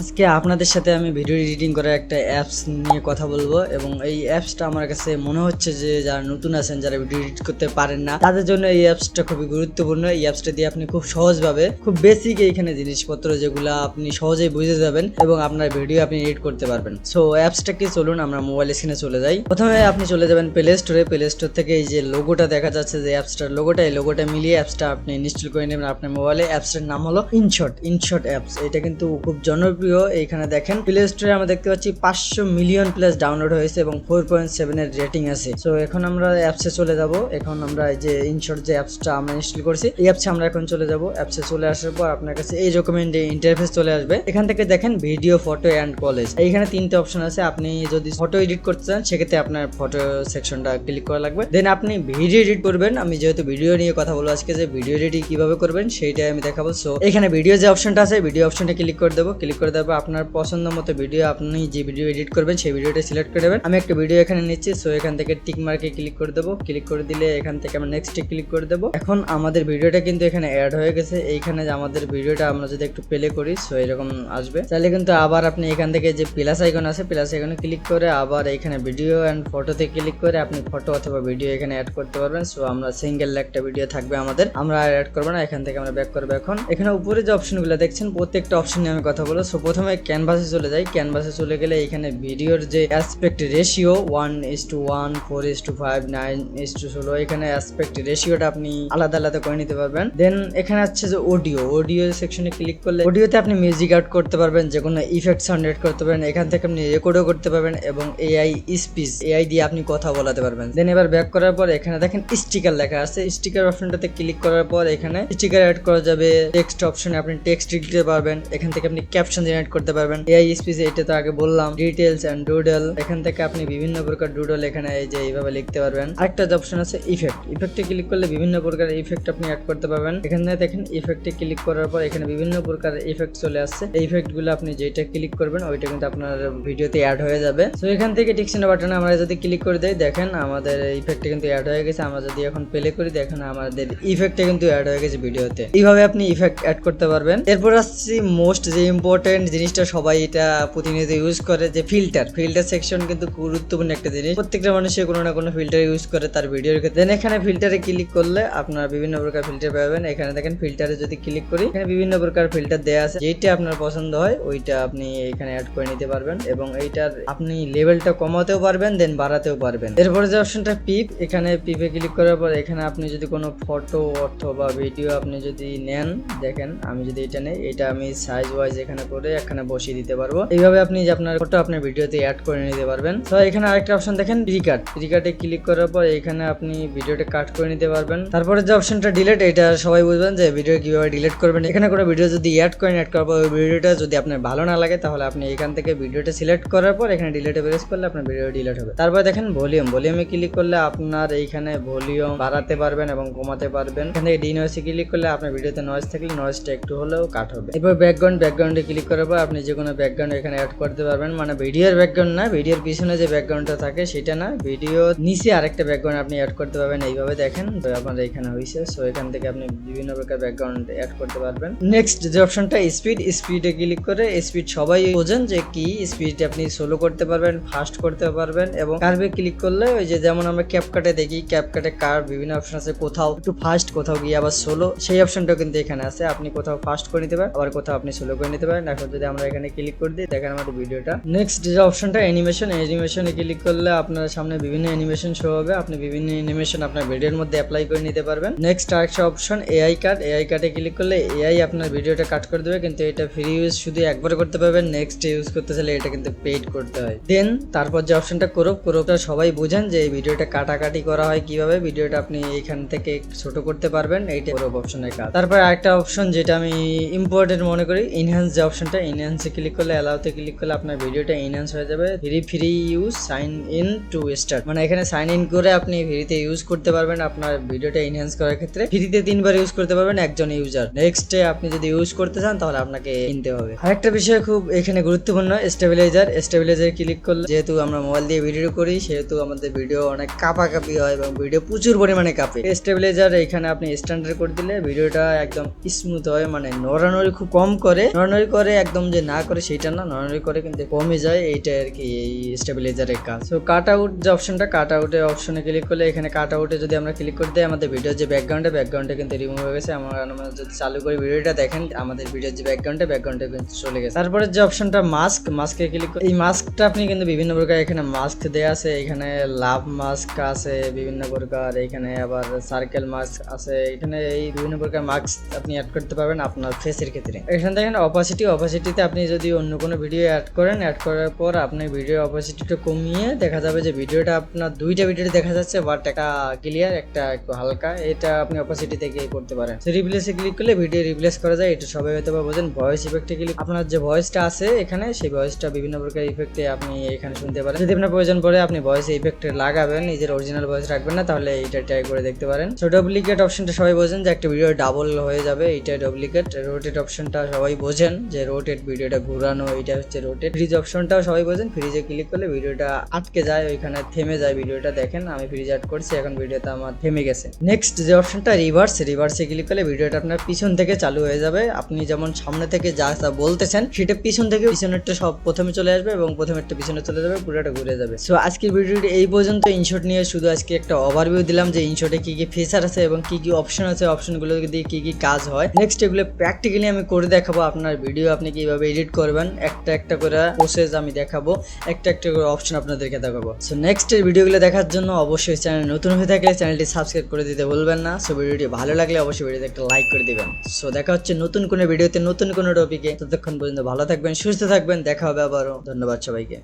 আজকে আপনাদের সাথে আমি ভিডিও এডিটিং করার একটা অ্যাপস নিয়ে কথা বলব এবং এই অ্যাপসটা আমার কাছে মনে হচ্ছে যে যারা নতুন আছেন, যারা ভিডিও এডিট করতে পারেন না, তাদের জন্য এই অ্যাপসটা খুবই গুরুত্বপূর্ণ। এই অ্যাপসটা দিয়ে আপনি খুব সহজভাবে, খুব বেসিক এইখানে জিনিসপত্র যেগুলো আপনি সহজেই বুঝে যাবেন এবং আপনার ভিডিও আপনি এডিট করতে পারবেন। সো অ্যাপসটা কি? চলুন আমরা মোবাইল স্ক্রিনে চলে যাই। প্রথমে আপনি চলে যাবেন প্লে স্টোরে প্লে স্টোর থেকে এই যে লোগোটা দেখা যাচ্ছে যে অ্যাপসটার লোগোটা এই লোগোটা মিলিয়ে অ্যাপসটা আপনি ইনস্টল করে নেবেন। আপনার মোবাইলে অ্যাপসটার নাম হলো ইনশট ইনশট অ্যাপস এটা কিন্তু খুব জনপ্রিয় এইখানে দেখেন প্লে স্টোরে আমরা দেখতে পাচ্ছি পাঁচশো মিলিয়ন প্লাস ডাউনলোড হয়েছে এবং ফোর পয়েন্ট সেভেন এর রেটিং আছে। সো এখন আমরা অ্যাপসে চলে যাব। এখন আমরা এই যে ইনশট যে অ্যাপসটা আমরা ইনস্টল করছি, এই অ্যাপসে আমরা এখন চলে যাব। অ্যাপসে চলে আসার পর আপনার কাছে এই রকমের ইন্টারফেস চলে আসবে। এখান থেকে দেখেন ভিডিও ফটো অ্যান্ড কলেজ এইখানে তিনটে অপশন আছে। আপনি যদি ফটো এডিট করতে চান, সেক্ষেত্রে আপনার ফটো সেকশনটা ক্লিক করা লাগবে। দেন আপনি ভিডিও এডিট করবেন। আমি যেহেতু ভিডিও নিয়ে কথা বলব আজকে যে ভিডিও এডিট কীভাবে করবেন, সেইটাই আমি দেখাবো। সো এখানে ভিডিও যে অপশনটা আছে ভিডিও অপশনটা ক্লিক করে দেবো। ক্লিক করে দেবো আপনার পছন্দ মতো ভিডিও আপনি যে ভিডিও এডিট করবেন সেই ভিডিওটা সিলেক্ট করে দেবেন। আমি একটা ভিডিও এখানে নিচ্ছি সো এখান থেকে টিক মার্কে ক্লিক করে দেবো। ক্লিক করে দিলে এখান থেকে আমরা নেক্সটে ক্লিক করে দেবো। এখন আমাদের ভিডিওটা কিন্তু এখানে অ্যাড হয়ে গেছে। এইখানে আমাদের ভিডিওটা আমরা যদি একটু প্লে করি সো এরকম আসবে। তাহলে কিন্তু আবার আপনি এখান থেকে যে প্লাস আইকন আছে প্লাস আইকনে ক্লিক করে আবার এখানে ভিডিও অ্যান্ড ফটোতে ক্লিক করে আপনি ফটো অথবা ভিডিও এখানে অ্যাড করতে পারবেন। সো আমরা সিঙ্গেল একটা ভিডিও থাকবে আমাদের। আমরা আর অ্যাড করব না, এখান থেকে আমরা ব্যাক করব এখন। এখানে উপরে যে অপশনগুলো দেখছেন, প্রত্যেকটা অপশন নিয়ে আমি কথা বলব। সো প্রথমে ক্যানভাসে চলে যাই। ক্যানভাসে চলে গেলে এখানে ভিডিওর যে aspect ratio one is to one four is to five nine is to ষোলো, এখানে অ্যাসপেক্ট রেশিওটা আপনি আলাদা আলাদা করে নিতে পারবেন। দেন এখানে আছে যে অডিও অডিও সেকশনে ক্লিক করলে অডিওতে আপনি মিউজিক অ্যাড করতে পারবেন, যে কোনো ইফেক্ট সাউন্ড অ্যাড করতে পারবেন, এখান থেকে আপনি রেকর্ডও করতে পারবেন এবং এআই স্পিচ এআই দিয়ে আপনি কথা বলাতে পারবেন। দেন এবার ব্যাক করার পর এখানে দেখেন স্টিকার লেখা আছে। স্টিকার অপশনটাতে ক্লিক করার পর এখানে স্টিকার অ্যাড করা যাবে। টেক্সট অপশনে আপনি টেক্সট লিখতে পারবেন। এখান থেকে আপনি ক্যাপশন জেনারেট করতে পারবেন। এআই স্পিচ এটা তো আগে বললাম ডিটেলস এন্ড ডুডল এখান থেকে আপনি বিভিন্ন প্রকার ডুডল এখানে এই যে এইভাবে লিখতে পারবেন। আরেকটা অপশন আছে ইফেক্ট ইফেক্টে ক্লিক করলে বিভিন্ন প্রকার ইফেক্ট আপনি অ্যাড করতে পারবেন। এখানে দেখেন ইফেক্টে ক্লিক করার পর এখানে বিভিন্ন প্রকার ইফেক্ট চলে আসছে। এই ইফেক্টগুলো আপনি যেটা ক্লিক করবেন, ওইটা কিন্তু আপনার ভিডিওতে অ্যাড হয়ে যাবে। তো এখান থেকে টিকসিনা বাটনে আমরা যদি ক্লিক করে দেই, দেখেন আমাদের ইফেক্টে কিন্তু অ্যাড হয়ে গেছে। আমরা যদি এখন প্লে করি, দেখেন আমাদের ইফেক্টে কিন্তু অ্যাড হয়ে গেছে ভিডিওতে। এইভাবে আপনি ইফেক্ট অ্যাড করতে পারবেন। এরপর আসছি মোস্ট যে ইম্পর্টেন্ট জিনিসটা সবাই এটা প্রতিনিয়ত ইউজ করে, যে ফিল্টার ফিল্টার সেকশন কিন্তু গুরুত্বপূর্ণ একটা জিনিস। প্রত্যেকটা মানুষের কোনো না কোনো ফিল্টার ইউজ করে তার ভিডিওর ক্ষেত্রে। Then এখানে ফিল্টারে ক্লিক করলে আপনার বিভিন্ন প্রকার ফিল্টার পাবেন। এখানে দেখেন ফিল্টারে যদি ক্লিক করি, এখানে বিভিন্ন প্রকার ফিল্টার দেওয়া আছে। যেটা আপনার পছন্দ হয়, ওইটা আপনি এখানে অ্যাড করে নিতে পারবেন এবং এইটার আপনি লেভেলটা কমাতেও পারবেন দেন বাড়াতেও পারবেন। এরপরে যে অপশনটা পিপ এখানে পিপে ক্লিক করার পর এখানে আপনি যদি কোনো ফটো অর্থ বা ভিডিও আপনি যদি নেন, দেখেন আমি যদি এটা নেই, এটা আমি সাইজ ওয়াইজ এখানে করে এখানে বসিয়ে দিতে পারব। এইভাবে আপনি যে আপনার ফটো আপনার ভিডিওতে অ্যাড করে নিতে পারবেন। তো এখানে আরেকটা অপশন দেখেন রিকার্ড রিকার্ডে ক্লিক করার পর এখানে আপনি ভিডিওটা কাট করে নিতে পারবেন। তারপরে যে অপশনটা ডিলেট এটা সবাই বুঝবেন যে ভিডিও কীভাবে ডিলিট করবেন। এখানে কোনো ভিডিও যদি অ্যাড করেন অ্যাড করার পর ভিডিওটা যদি আপনার ভালো না লাগে, তাহলে আপনি এখান থেকে ভিডিওটা সিলেক্ট করার পর এখানে ডিলেটে প্রেস করলে আপনার ভিডিও ডিলিট হবে। তারপর দেখেন ভলিউম ভলিউমে ক্লিক করলে আপনার এইখানে ভলিউম বাড়াতে পারবেন এবং কমাতে পারবেন। এখান থেকে ডি নয়েসে ক্লিক করলে আপনার ভিডিওতে নয়েজ থাকলে নয়েজটা একটু হলেও কাট হবে। এরপর ব্যাকগ্রাউন্ড ব্যাকগ্রাউন্ডে ক্লিক পর আপনি যে কোনো ব্যাকগ্রাউন্ড এখানে অ্যাড করতে পারবেন। মানে ভিডিওর ব্যাকগ্রাউন্ড না ভিডিওর পিছনে যে ব্যাকগ্রাউন্ডটা থাকে সেটা না। ভিডিও নিচে আরেকটা ব্যাকগ্রাউন্ড আপনি অ্যাড করতে পারবেন, এইভাবে দেখেন। তো আপনার এখানে হয়েছে সো এখান থেকে আপনি বিভিন্ন প্রকার ব্যাকগ্রাউন্ড অ্যাড করতে পারবেন। নেক্সট যে অপশনটা স্পিড স্পিডে ক্লিক করে স্পিড সবাই বোঝেন যে কি স্পিড আপনি সোলো করতে পারবেন ফাস্ট করতে পারবেন এবং কার্ভে ক্লিক করলে ওই যে যেমন আমরা ক্যাপকাটে দেখি ক্যাপকাটে কার বিভিন্ন অপশন আছে, কোথাও একটু ফাস্ট কোথাও গিয়ে আবার সোলো সেই অপশনটাও কিন্তু এখানে আছে। আপনি কোথাও ফাস্ট করে নিতে পারেন, আবার কোথাও আপনি সোলো করে নিতে পারেন। এখন যদি আমরা এখানে ক্লিক করে দিই, দেখেন আমাদের ভিডিওটা। নেক্সট যে অপশনটা অ্যানিমেশন অ্যানিমেশনে ক্লিক করলে আপনার সামনে বিভিন্ন অ্যানিমেশন শো হবে। আপনি বিভিন্ন অ্যানিমেশন আপনার ভিডিওর মধ্যে অ্যাপ্লাই করে নিতে পারবেন। নেক্সট আরেকটা অপশন এআই কার্ড এআই কার্ডে ক্লিক করলে এআই আপনার ভিডিওটা কাট করে দেবে, কিন্তু এটা ফ্রি ইউজ শুধু একবারে করতে পারবেন নেক্সট ইউজ করতে চাইলে এটা কিন্তু পেইড করতে হয়। দেন তারপর যে অপশনটা করোপ করোপটা সবাই বুঝেন যে এই ভিডিওটা কাটাকাটি করা হয় কীভাবে ভিডিওটা আপনি এখান থেকে ছোট করতে পারবেন, এইটা করোপ অপশনের কাজ তারপর আরেকটা অপশন যেটা আমি ইম্পর্টেন্ট মনে করি ইনহ্যান্স যে অপশনটা ইনহ্যান্সে ক্লিক করলে অ্যালাউতে ক্লিক করলে আপনার ভিডিওটা ইনহ্যান্স হয়ে যাবে। Free free use sign in to start মানে এখানে সাইন ইন করে আপনি ফ্রিতে ইউজ করতে পারবেন আপনার ভিডিওটা ইনহ্যান্স করার ক্ষেত্রে। ফ্রিতে তিনবার ইউজ করতে পারবেন একজন ইউজার নেক্সট আপনি যদি ইউজ করতে চান, তাহলে আপনাকে কিনতে হবে। আরেকটা বিষয় খুব এখানে গুরুত্বপূর্ণ স্টেবিলাইজার স্টেবিলাইজার ক্লিক করলে, যেহেতু আমরা মোবাইল দিয়ে ভিডিও করি, সেহেতু আমাদের ভিডিও অনেক কাপাকাপি হয় এবং ভিডিও প্রচুর পরিমাণে কাঁপে। স্টেবিলাইজার এখানে আপনি স্ট্যান্ডার্ড করে দিলে ভিডিওটা একদম স্মুথ হয় মানে নড়ানড়ি খুব কম করে। নড়ানড়ি করে একদম যে না করে সেইটা না নর্মালি করে কিন্তু কমে যায়, এইটা আর কি, এই স্টেবিলাইজারের কাজ। তো কাট আউট যে অপশনটা কাট আউটের অপশনে ক্লিক করলে এখানে কাট আউটে যদি আমরা ক্লিক করে দিই, আমাদের ভিডিওর যে ব্যাকগ্রাউন্ডে ব্যাকগ্রাউন্ডে কিন্তু রিমুভ হয়ে গেছে। আমার যদি চালু করে ভিডিওটা দেখেন আমাদের ভিডিওর যে ব্যাকগ্রাউন্ডে ব্যাকগ্রাউন্ডে কিন্তু চলে গেছে। তারপরে যে অপশনটা মাস্ক মাস্কে ক্লিক করে এই মাস্কটা আপনি কিন্তু বিভিন্ন প্রকার এখানে মাস্ক দেওয়া আছে। এখানে লাভ মাস্ক আছে, বিভিন্ন প্রকার। এখানে আবার সার্কেল মাস্ক আছে। এখানে এই বিভিন্ন প্রকার মাস্ক আপনি অ্যাড করতে পারবেন আপনার ফেসের ক্ষেত্রে। এখানে দেখেন অপাসিটি অপাসিটিতে আপনি যদি অন্য কোনো ভিডিও অ্যাড করেন অ্যাড করার পর আপনি ভিডিও অপাসিটিটা কমিয়ে দেখা যাবে যে ভিডিওটা আপনার দুইটা ভিডিও দেখা যাচ্ছে বাট একটা ক্লিয়ার একটা একটু হালকা, এটা আপনি অপাসিটি থেকে করতে পারেন। রিপ্লেসে ক্লিক করলে ভিডিও রিপ্লেস করা যায়, এটা সবাই হয়তো বোঝেন। ভয়েস ইফেক্টে ক্লিক আপনার যে ভয়েসটা আছে এখানে, সেই ভয়েসটা বিভিন্ন প্রকার ইফেক্টে আপনি এখানে শুনতে পারেন। যদি আপনার প্রয়োজন পড়ে, আপনি ভয়েস ইফেক্ট লাগাবেন, নিজের অরিজিনাল ভয়েস রাখবেন না, তাহলে এইটা ট্রাই করে দেখতে পারেন। সো ডুপ্লিকেট অপশনটা সবাই বোঝেন যে একটা ভিডিও ডাবল হয়ে যাবে, এইটা ডুপ্লিকেট রোটেট অপশনটা সবাই বোঝেন যে রোটেট ভিডিওটা ঘোরানো, এটা হচ্ছে রোটেট ফ্রিজ অপশনটাও সবাই বোঝেন ফ্রিজে ক্লিক করলে ভিডিওটা আটকে যায়, ওইখানে থেমে যায় ভিডিওটা। দেখেন, আমি ফ্রিজ অ্যাড করছি, এখন ভিডিওটা আমার থেমে গেছে। নেক্সট যে অপশনটা রিভার্স রিভার্সে ক্লিক করলে ভিডিওটা আপনার পিছন থেকে চালু হয়ে যাবে। আপনি যেমন সামনে থেকে যা যা বলতেছেন, সেটা পিছন থেকে পিছনেরটা সব প্রথমে চলে আসবে এবং প্রথমে প্রথমেরটা পিছনে চলে যাবে, পুরোটা ঘুরে যাবে। সো আজকের ভিডিওটি এই পর্যন্ত। ইনশট নিয়ে শুধু আজকে একটা ওভারভিউ দিলাম যে ইনশটে কি কি ফিচার আছে এবং কি কি অপশন আছে অপশনগুলো দিয়ে কি কি কাজ হয়। নেক্সট এগুলো প্র্যাকটিক্যালি আমি করে দেখাবো আপনার ভিডিও আপনি কীভাবে এডিট করবেন? একটা একটা করে প্রসেস আমি দেখাবো। একটা একটা করে অপশন আপনাদেরকে দেখাবো। সো নেক্সট এর ভিডিওগুলো দেখার জন্য অবশ্যই চ্যানেল নতুন হয়ে থাকলে চ্যানেলটি সাবস্ক্রাইব করে দিতে ভুলবেন না। সো ভিডিওটি ভালো লাগলে অবশ্যই ভিডিওতে একটা লাইক করে দিবেন। সো দেখা হচ্ছে নতুন কোনো ভিডিওতে নতুন কোনো টপিকে ততক্ষণ পর্যন্ত ভালো থাকবেন, সুস্থ থাকবেন। দেখা হবে আবারও। ধন্যবাদ সবাইকে।